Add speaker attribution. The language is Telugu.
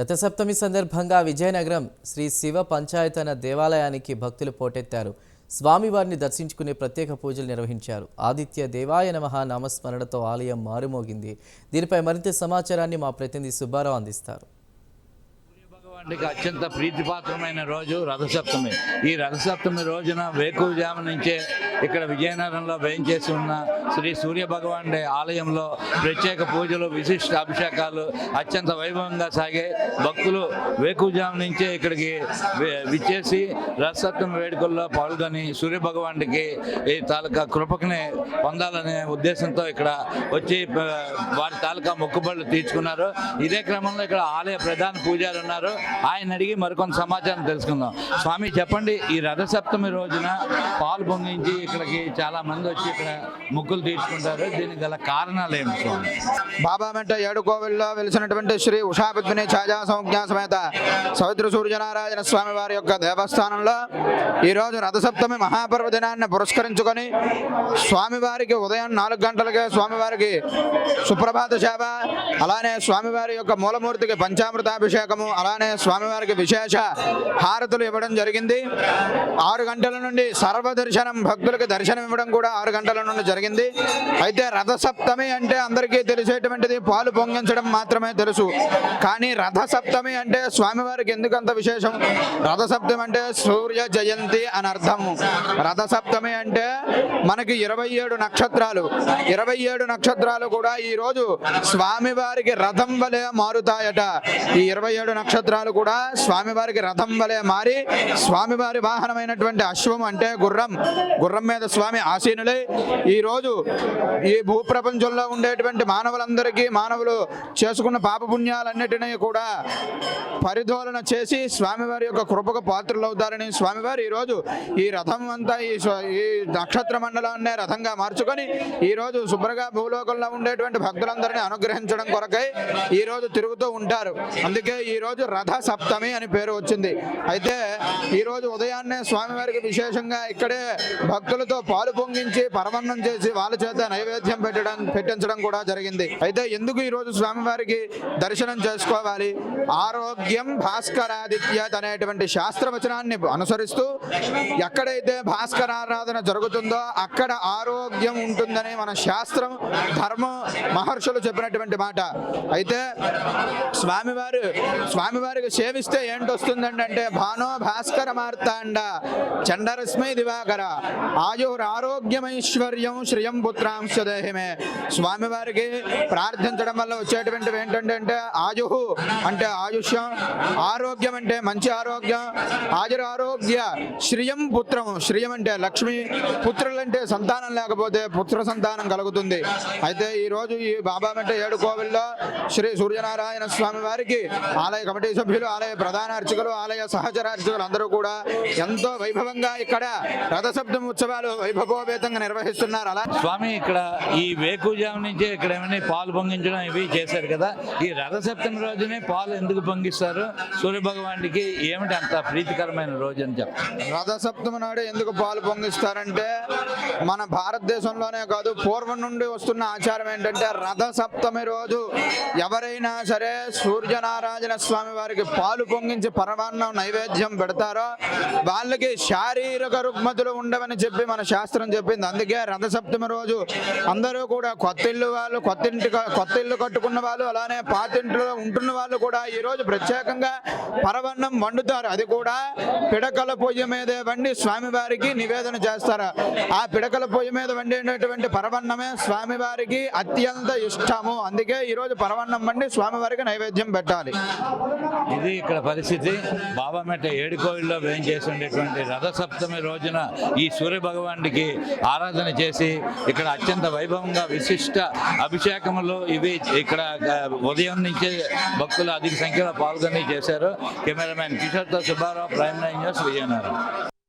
Speaker 1: రథసప్తమి సందర్భంగా విజయనగరం శ్రీ శివ పంచాయతన దేవాలయానికి భక్తులు పోటెత్తారు. స్వామివారిని దర్శించుకునే ప్రత్యేక పూజలు నిర్వహించారు. ఆదిత్య దేవాయ నమః నామస్మరణతో ఆలయం మారుమోగింది. దీనిపై మరింత సమాచారాన్ని మా ప్రతినిధి సుబ్బారావు అందిస్తారు.
Speaker 2: భగవానుడికి అత్యంత ప్రీతిపాత్రమైన రోజు రథసప్తమి. ఈ రథసప్తమి రోజున వేకువజామ నుంచే ఇక్కడ విజయనగరంలో వేయించేసి ఉన్న శ్రీ సూర్య భగవానుడి ఆలయంలో ప్రత్యేక పూజలు విశిష్ట అభిషేకాలు అత్యంత వైభవంగా సాగే భక్తులు వేకువజామ నుంచే ఇక్కడికి విచ్చేసి రథసప్తమి వేడుకల్లో పాల్గొని సూర్య భగవానుడికి ఈ తాలూకా కృపకుని పొందాలనే ఉద్దేశంతో ఇక్కడ వచ్చి వారి తాలూకా మొక్కుబడులు తీర్చుకున్నారు. ఇదే క్రమంలో ఇక్కడ ఆలయ ప్రధాన పూజారు ఉన్నారు ఆయన అడిగి మరికొంత సమాచారం తెలుసుకుందాం. స్వామి చెప్పండి ఈ రథసప్తమి రోజున పాలు పొంగించి ఇక్కడికి చాలా మంది వచ్చి ఇక్కడ ముగ్గులు తీర్చుకుంటారు. దీనికి గల కారణాలు ఏమి స్వామి?
Speaker 3: బాబా మెట్ట ఏడు కోవిల్లో వెలిసినటువంటి శ్రీ ఉషాపద్మిని ఛాజా సంజ్ఞా సమేత సవిత్ర సూర్యనారాయణ స్వామి వారి యొక్క దేవస్థానంలో ఈరోజు రథసప్తమి మహాపర్వ దినాన్ని పురస్కరించుకొని స్వామివారికి ఉదయం నాలుగు గంటలకే స్వామివారికి సుప్రభాత సేవ అలానే స్వామివారి యొక్క మూలమూర్తికి పంచామృతాభిషేకము అలానే స్వామివారికి విశేష హారతులు ఇవ్వడం జరిగింది. ఆరు గంటల నుండి సర్వదర్శనం భక్తులకు దర్శనం ఇవ్వడం కూడా ఆరు గంటల నుండి జరిగింది. అయితే రథసప్తమి అంటే అందరికీ తెలిసేటువంటిది పాలు పొంగించడం మాత్రమే తెలుసు. కానీ రథసప్తమి అంటే స్వామివారికి ఎందుకంత విశేషం? రథసప్తమి అంటే సూర్య జయంతి అని అర్థము రథసప్తమి అంటే మనకి ఇరవై ఏడు నక్షత్రాలు. ఇరవై ఏడు నక్షత్రాలు కూడా ఈ రోజు స్వామివారికి రథం వలె మారుతాయట. ఈ ఇరవై ఏడు నక్షత్రాలు కూడా స్వామివారికి రథం వలె మారి స్వామివారి వాహనమైనటువంటి అశ్వం అంటే గుర్రం. గుర్రం మీద స్వామి ఆసీనులై ఈ రోజు ఈ భూప్రపంచంలో ఉండేటువంటి మానవులందరికీ మానవులు చేసుకున్న పాపపుణ్యాలన్నిటినీ కూడా పరిధోలన చేసి స్వామివారి యొక్క కృపకు పాత్రలు అవుతారని స్వామివారు ఈరోజు ఈ రథం అంతా ఈ ఈ నక్షత్ర మండలాన్నే రథంగా మార్చుకొని ఈ రోజు శుభ్రగా భూలోకంలో ఉండేటువంటి భక్తులందరినీ అనుగ్రహించడం కొరకై ఈ రోజు తిరుగుతూ ఉంటారు. అందుకే ఈ రోజు రథ సప్తమి అని పేరు వచ్చింది. అయితే ఈరోజు ఉదయాన్నే స్వామివారికి విశేషంగా ఇక్కడే భక్తులతో పాలు పొంగించి పరమన్నం చేసి వాళ్ళ చేత నైవేద్యం పెట్టడం పెట్టించడం కూడా జరిగింది. అయితే ఎందుకు ఈరోజు స్వామివారికి దర్శనం చేసుకోవాలి? ఆరోగ్యం భాస్కరాదిత్యత్ అనేటువంటి శాస్త్రవచనాన్ని అనుసరిస్తూ ఎక్కడైతే భాస్కర ఆరాధన జరుగుతుందో అక్కడ ఆరోగ్యం ఉంటుందని మన శాస్త్రం ధర్మం మహర్షులు చెప్పినటువంటి మాట. అయితే స్వామివారు స్వామివారికి సేవిస్తే ఏంటి వస్తుందండి అంటే భానో భాస్కర మార్తాండ చండరస్మై దివాకర ఆయుర్ ఆరోగ్యమైశ్వర్యం శ్రియం పుత్రాంశ దేహమే స్వామివారికి ప్రార్థించడం వల్ల వచ్చేటువంటివి ఏంటంటే ఆయుహు అంటే ఆయుష్యం ఆరోగ్యం అంటే మంచి ఆరోగ్యం ఆయుర ఆరోగ్య శ్రియం పుత్రం శ్రియం అంటే లక్ష్మి పుత్రులంటే సంతానం లేకపోతే పుత్ర సంతానం కలుగుతుంది. అయితే ఈరోజు ఈ బాబా మెట్ట ఏడు కోవిల్లో శ్రీ సూర్యనారాయణ స్వామి వారికి ఆలయ కమిటీ సభ్యులు ఆలయ ప్రధాన అర్చకులు ఆలయ సహచర అర్చకులు అందరూ కూడా ఎంతో వైభవంగా ఇక్కడ రథసప్తమి ఉత్సవాలు వైభవోపేతంగా నిర్వహిస్తున్నారు. అలా
Speaker 2: స్వామి ఇక్కడ ఈ వేకుజామ నుంచే ఇక్కడ ఏమైనా పాలు పొంగించడం ఇవి చేశారు కదా. ఈ రథసప్తమి రోజునే పాలు ఎందుకు పొంగిస్తారు? సూర్య భగవానుడికి ఏమిటి అంత ప్రీతికరమైన రోజు అని చెప్పండి.
Speaker 3: రథసప్తమి నాడు ఎందుకు పాలు పొంగిస్తారంటే మన భారతదేశంలోనే కాదు పూర్వం నుండి వస్తున్న ఆచారం ఏంటంటే రథసప్తమి రోజు ఎవరైనా సరే సూర్యనారాయణ స్వామి వారికి పాలు పొంగించి పరమాన్నం నైవేద్యం పెడతారో వాళ్ళకి శారీరక రుగ్మతులు ఉండవని చెప్పి మన శాస్త్రం చెప్పింది. అందుకే రథసప్తమి రోజు అందరూ కూడా కొత్త ఇల్లు వాళ్ళు కొత్త ఇంటి కొత్త ఇల్లు కట్టుకున్న వాళ్ళు అలానే పాతింట్లో ఉంటున్న వాళ్ళు కూడా ఈ రోజు ప్రత్యేకంగా పరవన్నం వండుతారు. అది కూడా పిడకల పొయ్యి మీదే వండి స్వామివారికి నివేదన చేస్తారు. ఆ పిడకల పొయ్యి మీద వండినటువంటి పరవన్నమే స్వామివారికి అత్యంత ఇష్టము. అందుకే ఈరోజు పరవన్నం వండి స్వామివారికి నైవేద్యం పెట్టాలి.
Speaker 2: ఇది ఇక్కడ పరిస్థితి. బాబామెట ఏడుకోవిల్లో వేయం చేసి ఉండేటువంటి రథసప్తమి రోజున ఈ సూర్య భగవానుడికి ఆరాధన చేసి ఇక్కడ అత్యంత వైభవంగా విశిష్ట అభిషేకములు ఇవి ఇక్కడ ఉదయం నుంచే భక్తులు అధిక సంఖ్యలో పాల్గొని చేశారు. Cameraman కిషోర్తో Subbarao prime nine news Vizianagaram.